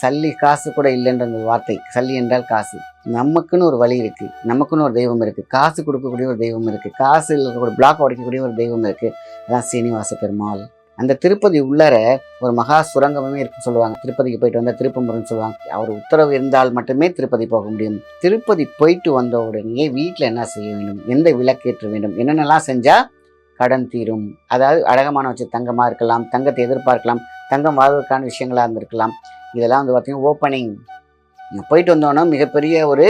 சல்லி காசு கூட இல்லைன்ற அந்த வார்த்தை. சல்லி என்றால் காசு. நமக்குன்னு ஒரு வழி இருக்கு. நமக்குன்னு ஒரு தெய்வம் இருக்கு. காசு கொடுக்கக்கூடிய ஒரு தெய்வம் இருக்கு. காசு இருக்கக்கூடிய பிளாக் உடைக்கக்கூடிய ஒரு தெய்வம் இருக்கு. அதான் சீனிவாச பெருமாள். அந்த திருப்பதி உள்ளர ஒரு மகா சுரங்கமே இருக்குன்னு சொல்லுவாங்க. திருப்பதிக்கு போயிட்டு வந்தால் திருப்பம்புரம்னு சொல்லுவாங்க. அவர் உத்தரவு இருந்தால் மட்டுமே திருப்பதி போக முடியும். திருப்பதி போயிட்டு வந்த உடனே வீட்டில் என்ன செய்ய வேண்டும்? எந்த விளக்கேற்ற வேண்டும்? என்னென்னலாம் செஞ்சால் கடன் தீரும். அதாவது அழகமான வச்சு தங்கமாக இருக்கலாம் தங்கத்தை எதிர்பார்க்கலாம் தங்கம் வாழ்வதற்கான விஷயங்களாக இருந்திருக்கலாம். இதெல்லாம் வந்து பார்த்தீங்கன்னா ஓப்பனிங் நீங்கள் போயிட்டு வந்தோன்னா மிகப்பெரிய ஒரு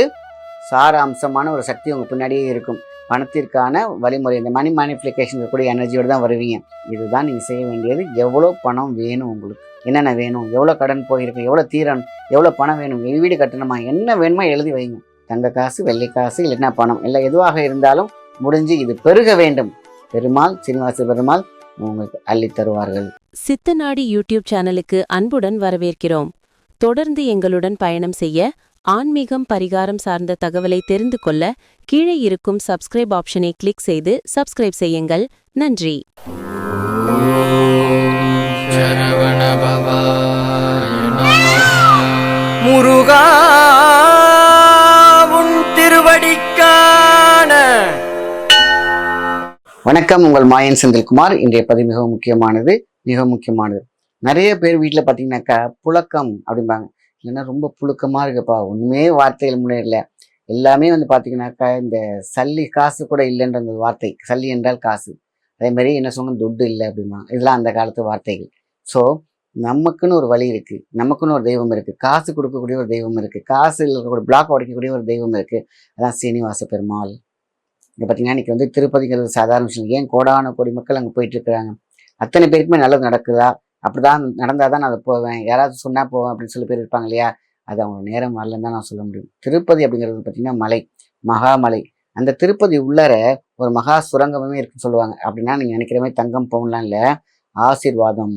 சார அம்சமான ஒரு சக்தி உங்கள் பின்னாடியே இருக்கும். பணத்திற்கான வழிமுறை இந்த மணி மேனிஃபிளிகேஷன் இருக்கக்கூடிய எனர்ஜியோடு தான் வருவீங்க. இதுதான் நீங்கள் செய்ய வேண்டியது. எவ்வளோ பணம் வேணும் உங்களுக்கு? என்னென்ன வேணும்? எவ்வளோ கடன் போயிருக்கு எவ்வளோ தீரணும் எவ்வளோ பணம் வேணும்? வீடு கட்டணுமா? என்ன வேணுமோ எழுதி வைங்க. தங்க காசு வெள்ளை காசு இல்லைன்னா பணம். இல்லை எதுவாக இருந்தாலும் முடிஞ்சு இது பெருக வேண்டும். பெருமாள் சீனிவாச பெருமாள் உங்களுக்கு அள்ளி தருவார்கள். சித்தநாடி யூடியூப் சேனலுக்கு அன்புடன் வரவேற்கிறோம். தொடர்ந்து எங்களுடன் பயணம் செய்ய ஆன்மீகம் பரிகாரம் சார்ந்த தகவலை தெரிந்து கொள்ள கீழே இருக்கும் சப்ஸ்கிரைப் ஆப்ஷனை கிளிக் செய்து சப்ஸ்கிரைப் செய்யுங்கள். நன்றி. முருகா வணக்கம் உங்கள் மாயன் செந்தில்குமார். இன்றைய பதிவு மிகவும் முக்கியமானது மிக முக்கியமானது. நிறைய பேர் வீட்டில் பார்த்தீங்கன்னாக்கா புழக்கம் அப்படிம்பாங்க. இல்லைன்னா ரொம்ப புழுக்கமாக இருக்குப்பா ஒன்றுமே வார்த்தைகள் முன்னேறல. எல்லாமே வந்து பார்த்தீங்கன்னாக்கா இந்த சல்லி காசு கூட இல்லைன்ற அந்த வார்த்தை. சல்லி என்றால் காசு. அதே மாதிரி என்ன சொன்னால் துட்டு இல்லை அப்படிம்பாங்க. இதெல்லாம் அந்த காலத்து வார்த்தைகள். ஸோ நமக்குன்னு ஒரு வழி இருக்குது நமக்குன்னு ஒரு தெய்வம் இருக்குது காசு கொடுக்கக்கூடிய ஒரு தெய்வம் இருக்குது காசு இருக்கக்கூடிய பிளாக் உடைக்கக்கூடிய ஒரு தெய்வம் இருக்குது அதான் சீனிவாச பெருமாள். இங்கே பார்த்தீங்கன்னா இன்றைக்கி வந்து திருப்பதிங்கிறது சாதாரண விஷயம். ஏன் கோடான கோடி மக்கள் அங்கே போயிட்டுருக்குறாங்க? அத்தனை பேருக்குமே நல்லது நடக்குதா? அப்படி தான் நடந்தால் தான் நான் அதை போவேன். யாராவது சொன்னால் போவேன் அப்படின்னு சொல்லி பேர் இருப்பாங்க இல்லையா? அது அவங்க நேரம் வரலன்னு தான் நான் சொல்ல முடியும். திருப்பதி அப்படிங்கிறது பார்த்தீங்கன்னா மலை. மகாமலை. அந்த திருப்பதி உள்ளார ஒரு மகா சுரங்கமே இருக்குன்னு சொல்லுவாங்க. அப்படின்னா நீங்கள் நினைக்கிற மாதிரி தங்கம் போகலாம் இல்லை. ஆசீர்வாதம்.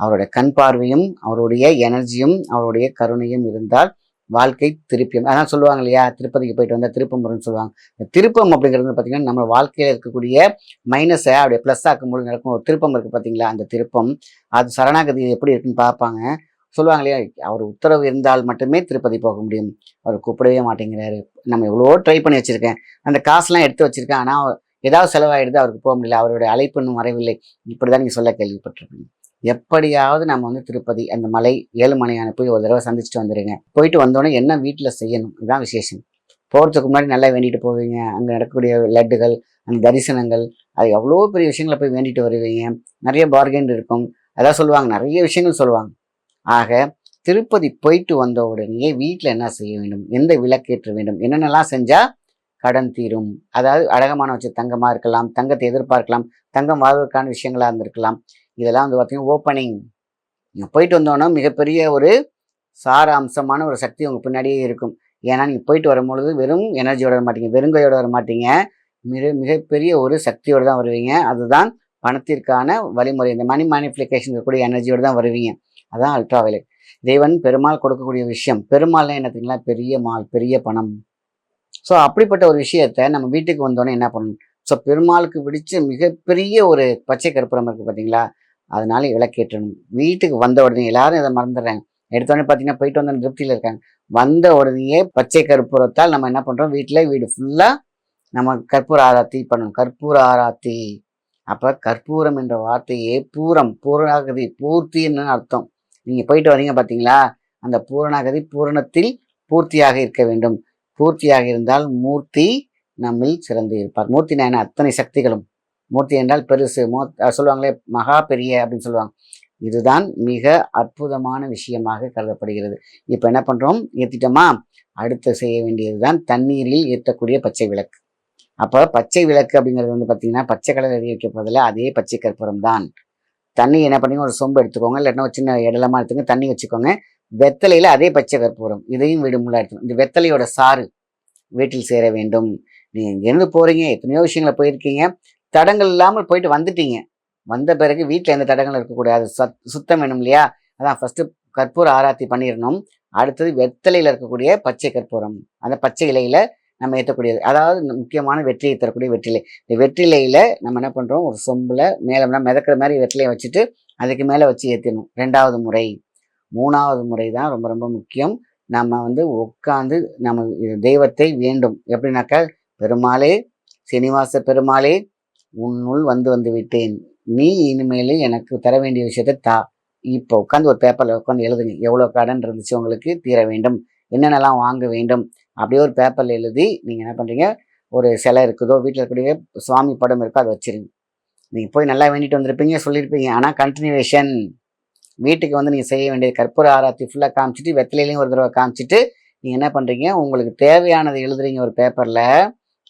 அவருடைய கண் பார்வையும் அவருடைய எனர்ஜியும் அவருடைய கருணையும் இருந்தால் வாழ்க்கை திருப்பியும். அதான் சொல்லுவாங்க இல்லையா திருப்பதிக்கு போயிட்டு வந்தால் திருப்பம்புரம்னு சொல்லுவாங்க. இந்த திருப்பம் அப்படிங்கிறது பார்த்தீங்கன்னா நம்ம வாழ்க்கையில் இருக்கக்கூடிய மைனஸை அப்படியே ப்ளஸ் ஆக்கும்போது நடக்கும் ஒரு திருப்பம் இருக்குது பார்த்தீங்களா அந்த திருப்பம். அது சரணாகதி எப்படி இருக்குன்னு பார்ப்பாங்க. சொல்லுவாங்க இல்லையா அவர் உத்தரவு இருந்தால் மட்டுமே திருப்பதி போக முடியும். அவர் கூப்பிடவே மாட்டேங்கிறாரு. நம்ம எவ்வளோ ட்ரை பண்ணி வச்சுருக்கேன். அந்த காசுலாம் எடுத்து வச்சுருக்கேன். ஆனால் ஏதாவது செலவாயிடுது அவருக்கு போக முடியல. அவருடைய அழைப்பு இன்னும் வரவில்லை இப்படி தான் நீங்கள் சொல்ல கேள்விப்பட்டிருப்பீங்க. எப்படியாவது நம்ம வந்து திருப்பதி அந்த மலை ஏழுமலையான போய் ஒரு தடவை சந்திச்சுட்டு வந்துடுங்க போயிட்டு வந்தோடனே என்ன வீட்டில் செய்யணும்? இதுதான் விசேஷம். போகிறதுக்கு முன்னாடி நல்லா வேண்டிட்டு போவீங்க. அங்கே நடக்கக்கூடிய லட்டுகள் அந்த தரிசனங்கள் அது எவ்வளோ பெரிய விஷயங்களை போய் வேண்டிட்டு வருவீங்க. நிறைய பார்கெயின் இருக்கும். அதான் சொல்லுவாங்க. நிறைய விஷயங்கள் சொல்லுவாங்க. ஆக திருப்பதி போயிட்டு வந்த உடனே வீட்டில் என்ன செய்ய வேண்டும்? எந்த விளக்கேற்ற வேண்டும்? என்னென்னலாம் செஞ்சால் கடன் தீரும்? அதாவது அழகமான வச்சு தங்கமாக இருக்கலாம். தங்கத்தை எதிர்பார்க்கலாம். தங்கம் வாழ்வதற்கான விஷயங்களாக இருந்திருக்கலாம். இதெல்லாம் வந்து பார்த்தீங்கன்னா ஓப்பனிங் நீங்கள் போயிட்டு வந்தோன்னா மிகப்பெரிய ஒரு சார அம்சமான ஒரு சக்தி உங்கள் பின்னாடியே இருக்கும். ஏன்னா நீங்கள் போயிட்டு வரும்பொழுது வெறும் எனர்ஜியோட வர மாட்டீங்க வெறுங்கையோட வர மாட்டீங்க. மிக மிகப்பெரிய ஒரு சக்தியோடு தான் வருவீங்க. அதுதான் பணத்திற்கான வழிமுறை. இந்த மணி மேனிஃபிளிகேஷன் இருக்கக்கூடிய எனர்ஜியோடு தான் வருவீங்க. அதான் அல்ட்ரா வயலட் தேவன் பெருமாள் கொடுக்கக்கூடிய விஷயம். பெருமாள்னா என்ன தெரியுங்களா? பெரிய மால் பெரிய பணம். ஸோ அப்படிப்பட்ட ஒரு விஷயத்த நம்ம வீட்டுக்கு வந்தோடனே என்ன பண்ணணும்? ஸோ பெருமாளுக்கு பிடிச்ச மிகப்பெரிய ஒரு பச்சை கற்பூரம் இருக்குது பார்த்தீங்களா அதனால விளக்கேற்றணும் வீட்டுக்கு வந்த உடனே எல்லாரும் இதை மறந்துடுறாங்க. எடுத்தோடனே பார்த்தீங்கன்னா போயிட்டு வந்த திருப்தியில் இருக்காங்க. வந்த உடனேயே பச்சை கற்பூரத்தால் நம்ம என்ன பண்ணுறோம் வீட்டில் வீடு ஃபுல்லாக நம்ம கற்பூர ஆராத்தி பண்ணணும். கற்பூர ஆராத்தி. அப்போ கற்பூரம் என்ற வார்த்தையே பூரம் பூரணாகதி பூர்த்தின்னு அர்த்தம். நீங்கள் போயிட்டு வரீங்க பார்த்தீங்களா அந்த பூரணாகதி பூரணத்தில் பூர்த்தியாக இருக்க வேண்டும். பூர்த்தியாக இருந்தால் மூர்த்தி நம்மில் சிறந்து இருப்பார். மூர்த்தி என்ன? அத்தனை சக்திகளும். மூர்த்தி என்றால் பெருசு. மோ சொல்லுவாங்களே மகா பெரிய அப்படின்னு சொல்லுவாங்க. இதுதான் மிக அற்புதமான விஷயமாக கருதப்படுகிறது. இப்போ என்ன பண்ணுறோம் ஏற்றிட்டோமா அடுத்து செய்ய வேண்டியது தான் தண்ணீரில் ஏற்றக்கூடிய பச்சை விளக்கு. அப்போ பச்சை விளக்கு அப்படிங்கிறது வந்து பார்த்தீங்கன்னா பச்சை கலர் எரிய வைக்க போதில் அதே பச்சை கற்பூரம் தான். தண்ணி என்ன பண்ணுங்க ஒரு சொம்பு எடுத்துக்கோங்க. இல்லைன்னா ஒரு சின்ன இடலமாக எடுத்துங்க தண்ணி வச்சுக்கோங்க. வெத்தலையில் அதே பச்சை கற்பூரம். இதையும் வீடு முள்ளா எடுத்துக்கணும் இந்த வெத்தலையோட சாறு வீட்டில் சேர வேண்டும். நீங்கள் எங்கேருந்து போகிறீங்க எத்தனையோ விஷயங்களை போயிருக்கீங்க. தடங்கள் இல்லாமல் போயிட்டு வந்துட்டீங்க. வந்த பிறகு வீட்டில் எந்த தடங்களும் இருக்கக்கூடாது. சத் சுத்தம் வேணும் இல்லையா? அதான் ஃபஸ்ட்டு கற்பூர ஆராத்தி பண்ணிடணும் அடுத்தது வெத்தலையில் இருக்கக்கூடிய பச்சை கற்பூரம். அந்த பச்சை இலையில் நம்ம ஏற்றக்கூடியது அதாவது முக்கியமான வெற்றியை தரக்கூடிய வெற்றிலை. இந்த வெற்றிலையில் நம்ம என்ன பண்ணுறோம் ஒரு சொம்பில் மேலே மிதக்கிற மாதிரி வெற்றிலையை வச்சுட்டு அதுக்கு மேலே வச்சு ஏற்றிடணும் ரெண்டாவது முறை. மூணாவது முறை தான் ரொம்ப ரொம்ப முக்கியம். நம்ம வந்து உட்காந்து நம்ம தெய்வத்தை வேண்டும். எப்படின்னாக்கா பெருமாளே சீனிவாச பெருமாளே உன்னுள் வந்து வந்து விட்டேன். நீ இனிமேலே எனக்கு தர வேண்டிய விஷயத்தை தா. இப்போ உட்காந்து ஒரு பேப்பரில் உட்காந்து எழுதுங்க. எவ்வளோ கடன் இருந்துச்சு உங்களுக்கு? தீர வேண்டும். என்னென்னலாம் வாங்க வேண்டும்? அப்படியே ஒரு பேப்பரில் எழுதி நீங்கள் என்ன பண்ணுறீங்க ஒரு சிலை இருக்குதோ வீட்டில் இருக்கக்கூடிய சுவாமி படம் இருக்கோ அதை வச்சிருங்க. நீங்கள் போய் நல்லா வேண்டிட்டு வந்திருப்பீங்க சொல்லியிருப்பீங்க ஆனால் கண்டினியூவேஷன் வீட்டுக்கு வந்து நீங்கள் செய்ய வேண்டியது கற்பூர ஆராத்தி ஃபுல்லாக காமிச்சிட்டு வெத்திலையிலையும் ஒரு தடவை காமிச்சிட்டு நீங்கள் என்ன பண்ணுறீங்க உங்களுக்கு தேவையானதை எழுதுறீங்க ஒரு பேப்பரில்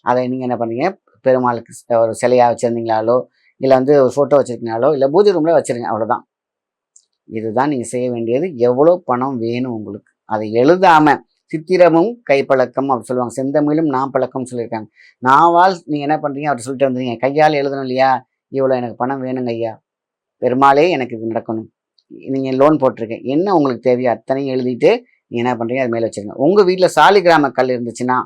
அதை நீங்கள் என்ன பண்ணுறீங்க பெருமாளுக்கு ஒரு சிலையாக வச்சுருந்தீங்களாலோ இல்லை வந்து ஒரு ஃபோட்டோ வச்சுருக்கீங்களோ இல்லை பூஜை ரூமில் வச்சுருங்க அவ்வளோதான் இதுதான் நீங்கள் செய்ய வேண்டியது. எவ்வளோ பணம் வேணும் உங்களுக்கு? அதை எழுதாமல் சித்திரமும் கைப்பழக்கம் அப்படி சொல்லுவாங்க. செந்தமிழும் நான் பழக்கம்னு சொல்லியிருக்காங்க. நாவால் நீங்கள் என்ன பண்ணுறீங்க அப்படி சொல்லிட்டு வந்துருங்க கையால் எழுதணும் இல்லையா? இவ்வளோ எனக்கு பணம் வேணுங்க ஐயா. பெருமாளே எனக்கு இது நடக்கணும். நீங்கள் லோன் போட்டிருக்கேன். என்ன உங்களுக்கு தேவையோ அத்தனையும் எழுதிட்டு நீங்கள் என்ன பண்ணுறீங்க அது மேலே வச்சுருங்க. உங்கள் வீட்டில் சாலிகிராம கல் இருந்துச்சுன்னா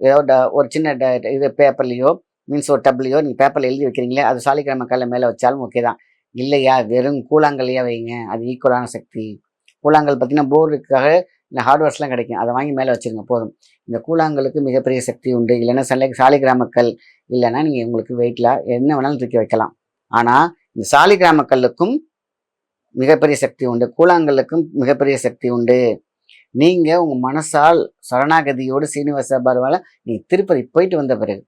ஏதோ ட- ஒரு சின்ன ட- இது பேப்பர்லேயோ மீன்ஸ் ஒரு டப்லையோ நீங்கள் பேப்பரில் எழுதி வைக்கிறீங்களே அது சாலிக்கிழமை கல்லை மேலே வச்சாலும் ஓகே தான். இல்லையா? வெறும் கூழாங்கல்லையா வைங்க. அது ஈக்குவலான சக்தி. கூழாங்கல் பார்த்தீங்கன்னா போர்டுக்காக இந்த ஹார்ட்வேர்ஸ்லாம் கிடைக்கும். அதை வாங்கி மேலே வச்சிருங்க போதும். இந்த கூழாங்கலுக்கு மிகப்பெரிய சக்தி உண்டு. இல்லைன்னா சலை சாலிகிராமக்கல் இல்லைன்னா நீங்கள் உங்களுக்கு வெயிட்டில் என்ன வேணாலும் தூக்கி வைக்கலாம். ஆனால் இந்த சாலிகிராமக்கல்லுக்கும் மிகப்பெரிய சக்தி உண்டு. கூழாங்கல்லுக்கும் மிகப்பெரிய சக்தி உண்டு. நீங்கள் உங்கள் மனசால் சரணாகதியோடு சீனிவாச பருவால நீங்கள் திருப்பதி போயிட்டு வந்த பிறகு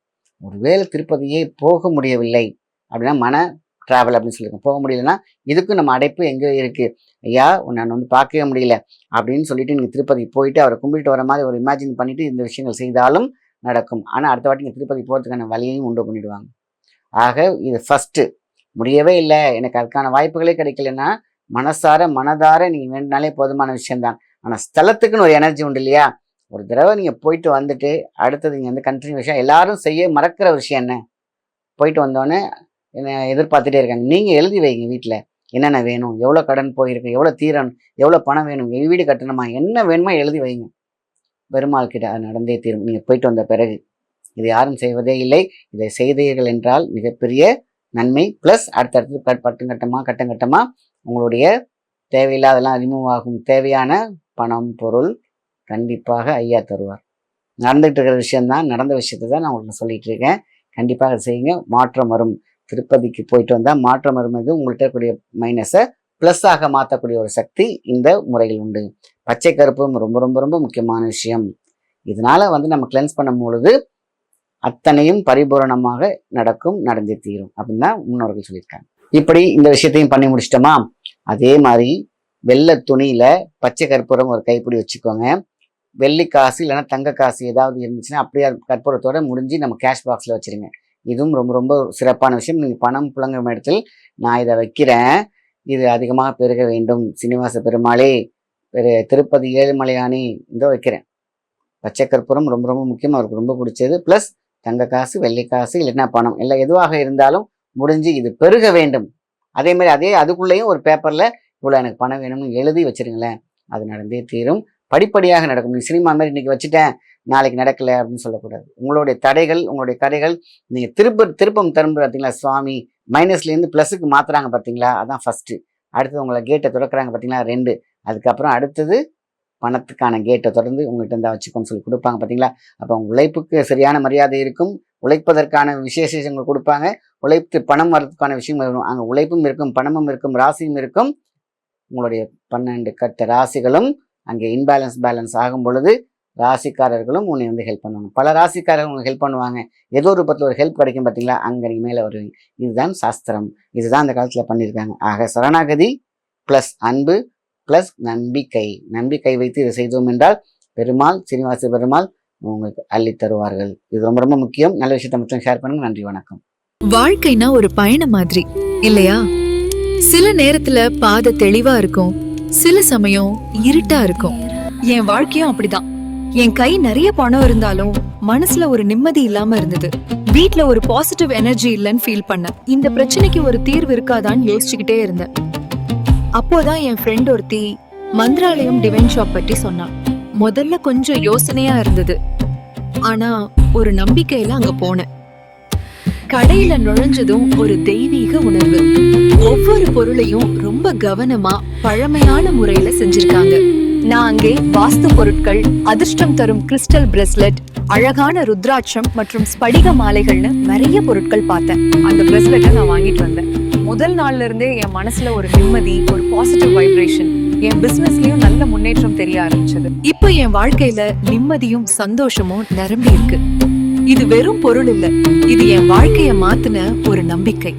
ஒருவேளை திருப்பதியே போக முடியவில்லை அப்படின்னா மன ட்ராவல் அப்படின்னு சொல்லியிருக்கோம். போக முடியலன்னா இதுக்கும் நம்ம அடைப்பு எங்கே இருக்குது ஐயா நான் வந்து பார்க்கவே முடியல அப்படின்னு சொல்லிட்டு நீங்கள் திருப்பதி போயிட்டு அவரை கும்பிட்டு வர மாதிரி ஒரு இமேஜின் பண்ணிட்டு இந்த விஷயங்கள் செய்தாலும் நடக்கும். ஆனால் அடுத்த வாட்டி நீங்கள் திருப்பதி போகிறதுக்கான வழியையும் உண்டு பண்ணிடுவாங்க. ஆக இது ஃபஸ்ட்டு முடியவே இல்லை. எனக்கு அதுக்கான வாய்ப்புகளே கிடைக்கலன்னா மனசார மனதார நீங்கள் வேண்டினாலே போதுமான விஷயம்தான். ஆனால் ஸ்தலத்துக்குன்னு ஒரு எனர்ஜி உண்டு இல்லையா? ஒரு தடவை நீங்கள் போயிட்டு வந்துட்டு அடுத்தது நீங்கள் வந்து கண்டினியூஷன் எல்லாரும் செய்ய மறக்கிற விஷயம் என்ன? போயிட்டு வந்தோடனே என்ன எதிர்பார்த்துட்டே இருக்காங்க. நீங்கள் எழுதி வைங்க வீட்டில் என்னென்ன வேணும்? எவ்வளோ கடன் போயிருக்கு? எவ்வளோ தீரணும் எவ்வளோ பணம் வேணும்? வீடு கட்டணுமா? என்ன வேணுமோ எழுதி வைங்க. பெருமாள் கிட்ட அது நடந்தே தீரும். நீங்கள் போயிட்டு வந்த பிறகு. இது யாரும் செய்வதே இல்லை. இதை செய்தீர்கள் என்றால் மிகப்பெரிய நன்மை. ப்ளஸ் அடுத்தடுத்து கட் பட்டும் கட்டமாக கட்டம் கட்டமாக உங்களுடைய தேவையில்லாதெல்லாம் ரிமூவ் ஆகும். தேவையான பணம் பொருள் கண்டிப்பாக ஐயா தருவார். நடந்துகிட்டு இருக்கிற விஷயம்தான் நடந்த விஷயத்தை தான் நான் உங்களுக்கு சொல்லிட்டு இருக்கேன் கண்டிப்பாக செய்யுங்க. மாற்றம் வரும். திருப்பதிக்கு போயிட்டு வந்தால் மாற்றம் வரும் இது உங்கள்கிட்ட இருக்கக்கூடிய மைனஸை ப்ளஸ்ஸாக மாற்றக்கூடிய ஒரு சக்தி இந்த முறையில் உண்டு. பச்சை கருப்பும் ரொம்ப ரொம்ப ரொம்ப முக்கியமான விஷயம். இதனால வந்து நம்ம கிளென்ஸ் பண்ணும் பொழுது அத்தனையும் பரிபூரணமாக நடக்கும் நடந்தே தீரும் அப்படின்னு தான் முன்னோர்கள் சொல்லியிருக்காங்க. இப்படி இந்த விஷயத்தையும் பண்ணி முடிச்சிட்டோமா? அதே மாதிரி வெள்ளை துணியில் பச்சை கற்பூரம் ஒரு கைப்பிடி வச்சுக்கோங்க. வெள்ளி காசு இல்லைன்னா தங்க காசு ஏதாவது இருந்துச்சுன்னா அப்படியே கற்பூரத்தோடு கற்பூரத்தோட முடிஞ்சு நம்ம கேஷ் பாக்ஸில் வச்சிருங்க. இதுவும் ரொம்ப ரொம்ப சிறப்பான விஷயம். நீங்கள் பணம் புழங்கும் இடத்தில் நான் இதை வைக்கிறேன். இது அதிகமாக பெருக வேண்டும். சீனிவாச பெருமாளே பெரு திருப்பதி ஏழுமலையானி இதோ வைக்கிறேன். பச்சை கற்பூரம் ரொம்ப ரொம்ப முக்கியம் அவருக்கு ரொம்ப பிடிச்சது. ப்ளஸ் தங்க காசு வெள்ளி காசு இல்லைன்னா பணம். இல்லை எதுவாக இருந்தாலும் முடிஞ்சு இது பெருக வேண்டும். அதே மாதிரி அதே அதுக்குள்ளேயும் ஒரு பேப்பரில் இவ்வளோ எனக்கு பணம் வேணும்னு எழுதி வச்சிருங்களேன். அது நடந்தே தீரும். படிப்படியாக நடக்கும். நீ சினிமா மாதிரி இன்னைக்கு வச்சுட்டேன் நாளைக்கு நடக்கலை அப்படின்னு சொல்லக்கூடாது. உங்களுடைய தடைகள் உங்களுடைய கதைகள் நீங்கள் திருப்ப திருப்பம் திரும்ப பார்த்தீங்களா சுவாமி? மைனஸ்லேருந்து ப்ளஸுக்கு மாற்றுறாங்க பார்த்தீங்களா அதான் ஃபஸ்ட்டு அடுத்தது உங்களை கேட்டை திறக்கிறாங்க பார்த்தீங்களா ரெண்டு. அதுக்கப்புறம் அடுத்தது பணத்துக்கான கேட்டை தொடர்ந்து உங்கள்கிட்ட இருந்தால் வச்சுக்கோன்னு சொல்லி கொடுப்பாங்க பார்த்தீங்களா அப்போ உழைப்புக்கு சரியான மரியாதை இருக்கும். உழைப்பதற்கான விசேஷங்கள் கொடுப்பாங்க. உழைத்து பணம் வர்றதுக்கான விஷயம் வரும். அங்கே உழைப்பும் இருக்கும் பணமும் இருக்கும் ராசியும் இருக்கும். உங்களுடைய பன்னெண்டு கட்ட ராசிகளும் அங்கே இன்பேலன்ஸ் பேலன்ஸ் ஆகும் பொழுது ராசிக்காரர்களும் உன்னை வந்து ஹெல்ப் பண்ணுவாங்க பல ராசிக்காரர்கள் உங்களுக்கு ஹெல்ப் பண்ணுவாங்க. ஏதோ ஒரு பத்தில் ஒரு ஹெல்ப் கிடைக்கும் பார்த்தீங்களா? அங்கே நீங்கள் மேலே வருவீங்க. இதுதான் சாஸ்திரம். இதுதான் அந்த காலத்தில் பண்ணியிருக்காங்க. ஆக சரணாகதி ப்ளஸ் அன்பு ப்ளஸ் நம்பிக்கை. நம்பிக்கை வைத்து இதை செய்தோம் என்றால் பெருமாள் சீனிவாச பெருமாள் உங்களுக்கு அள்ளி தருவார்கள். இது ரொம்ப ரொம்ப முக்கியம். நல்ல விஷயத்தை மட்டும் ஷேர் பண்ணுங்க. நன்றி வணக்கம். வாழ்க்கைனா ஒரு பயணம் மாதிரி இல்லையா? சில நேரத்துல பாதை தெளிவா இருக்கும். சில சமயம் இருட்டா இருக்கும். என் வாழ்க்கையும் அப்படிதான். என் கை நிறைய பணம் இருந்தாலும் மனசுல ஒரு நிம்மதி இல்லாம இருந்தது. வீட்ல ஒரு பாசிட்டிவ் எனர்ஜி இல்லைன்னு ஃபீல் பண்ணேன். இந்த பிரச்சனைக்கு ஒரு தீர்வு இருக்காதான்னு யோசிச்சுக்கிட்டே இருந்தேன். அப்போதான் என் ஃப்ரெண்ட் ஒருத்தி மந்திராலயம் டிவைன் ஷாப் பற்றி சொன்னான் முதல்ல கொஞ்சம் யோசனையா இருந்தது. ஆனா ஒரு நம்பிக்கையில அங்க போனேன். கடையில நுழைஞ்சதும் ஒரு தெய்வீக உணர்வு. பொருளையும் ரொம்ப கவனமா பழமையான முறையில செஞ்சிருக்காங்க. நான் அங்கே வாஸ்து பொருட்கள் அதிர்ஷ்டம் தரும் கிறிஸ்டல் பிரேஸ்லெட் அழகான ருத்ராட்சம் மற்றும் ஸ்படிக மாலைகள்னு நிறைய பொருட்கள் பார்த்தேன். அந்த பிரஸ்லெட்டை நான் வாங்கிட்டு வந்தேன். முதல் நாள்ல இருந்தே என் மனசுல ஒரு நிம்மதி ஒரு பாசிட்டிவ் வைப்ரேஷன் என் பிசினஸ்லயும் நல்ல முன்னேற்றம் தெரிய ஆரம்பிச்சது. இப்போ என் வாழ்க்கையில நிம்மதியும் சந்தோஷமும் நிரம்பி இருக்கு. இது வெறும் பொருள் இல்ல இது என் வாழ்க்கைய மாத்துன ஒரு நம்பிக்கை.